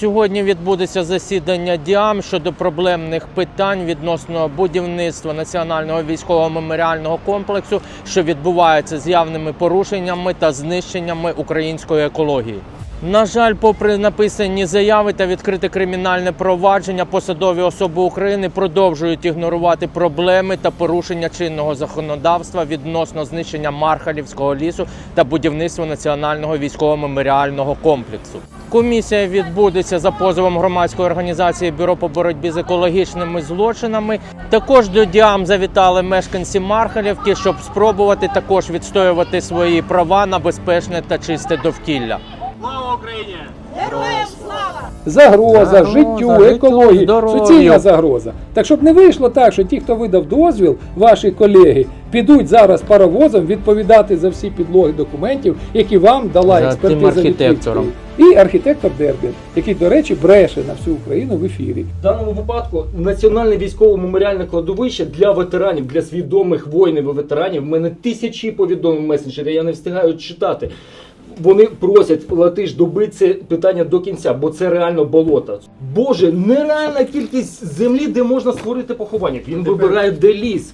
Сьогодні відбудеться засідання ДІАМ щодо проблемних питань відносно будівництва національного військового меморіального комплексу, що відбувається з явними порушеннями та знищеннями української екології. На жаль, попри написані заяви та відкрите кримінальне провадження, посадові особи України продовжують ігнорувати проблеми та порушення чинного законодавства відносно знищення Мархалівського лісу та будівництва національного військово-меморіального комплексу. Комісія відбудеться за позовом громадської організації Бюро по боротьбі з екологічними злочинами. Також до діам завітали мешканці Мархалівки, щоб спробувати також відстоювати свої права на безпечне та чисте довкілля. Слава Україні! Героям слава! Загроза, Загроза життю, життю, екології, здоров'ю. суцільна загроза. Так щоб не вийшло так, що ті, хто видав дозвіл, ваші колеги, підуть зараз паровозом відповідати за всі підлоги документів, які вам дала За експертиза тим архітектором. І архітектор Дербін, який, до речі, бреше на всю Україну в ефірі. В даному випадку національне військово меморіальне кладовище для ветеранів, для свідомих воїнів і ветеранів. В мене тисячі повідомлень в месенджері, я не встигаю читати. Вони просять латиш добити це питання до кінця, бо це реально болото. Боже, нереальна кількість землі, де можна створити поховання. Він вибирає де ліс.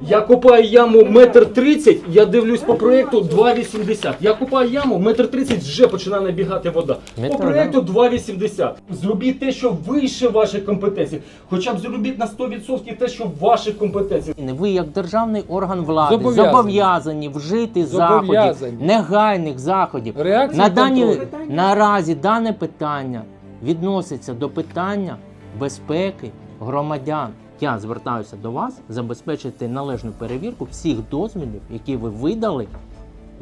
Я копаю яму метр тридцять, я дивлюсь по проєкту 2,80. Я копаю яму, метр тридцять вже починає набігати вода. По проєкту 2,80. Зробіть те, що вище ваших компетенцій. Хоча б зробіть на 100% те, що в ваших компетенціях. Ви, як державний орган влади, Зобов'язані. зобов'язані вжити заходів, Зобов'язані. негайних заходів. Реакції На дані, контролю. наразі дане питання відноситься до питання безпеки громадян. Я звертаюся до вас забезпечити належну перевірку всіх дозволів, які ви видали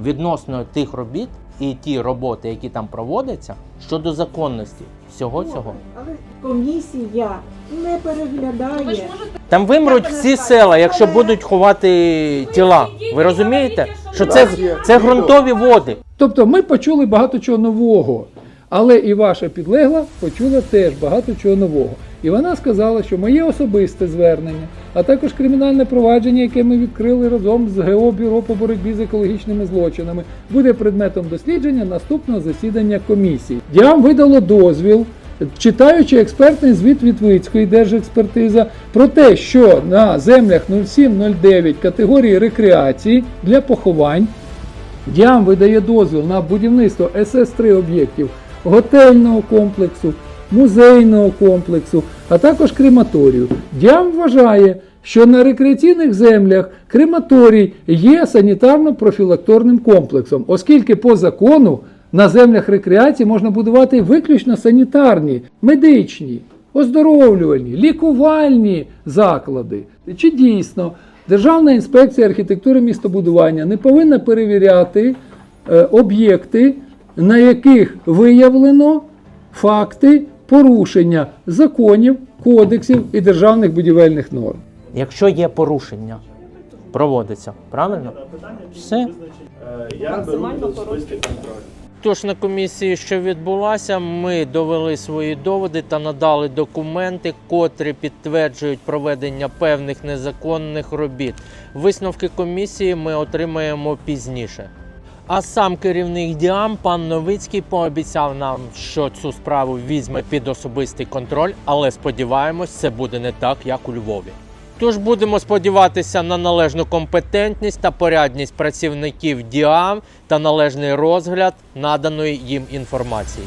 відносно тих робіт і ті роботи, які там проводяться, щодо законності всього цього. Але комісія не переглядає. Там вимруть всі села, якщо будуть ховати тіла. Ви розумієте, що це, це ґрунтові води. Тобто ми почули багато чого нового, але і ваша підлегла почула теж багато чого нового. І вона сказала, що моє особисте звернення, а також кримінальне провадження, яке ми відкрили разом з ГО Бюро по боротьбі з екологічними злочинами, буде предметом дослідження наступного засідання комісії. Діам видало дозвіл. Читаючи експертний звіт Вітвицької держекспертиза про те, що на землях 0709 категорії рекреації для поховань Діам видає дозвіл на будівництво СС-3 об'єктів готельного комплексу, музейного комплексу, а також крематорію. Діам вважає, що на рекреаційних землях крематорій є санітарно-профілакторним комплексом, оскільки по закону на землях рекреації можна будувати виключно санітарні, медичні, оздоровлювальні, лікувальні заклади. Чи дійсно Державна інспекція архітектури містобудування не повинна перевіряти е, об'єкти, на яких виявлено факти порушення законів, кодексів і державних будівельних норм. Якщо є порушення, проводиться. Правильно? Все. Тож на комісії, що відбулася, ми довели свої доводи та надали документи, котрі підтверджують проведення певних незаконних робіт. Висновки комісії ми отримаємо пізніше. А сам керівник діам пан Новицький пообіцяв нам, що цю справу візьме під особистий контроль, але сподіваємось, це буде не так, як у Львові. Тож будемо сподіватися на належну компетентність та порядність працівників діам та належний розгляд наданої їм інформації.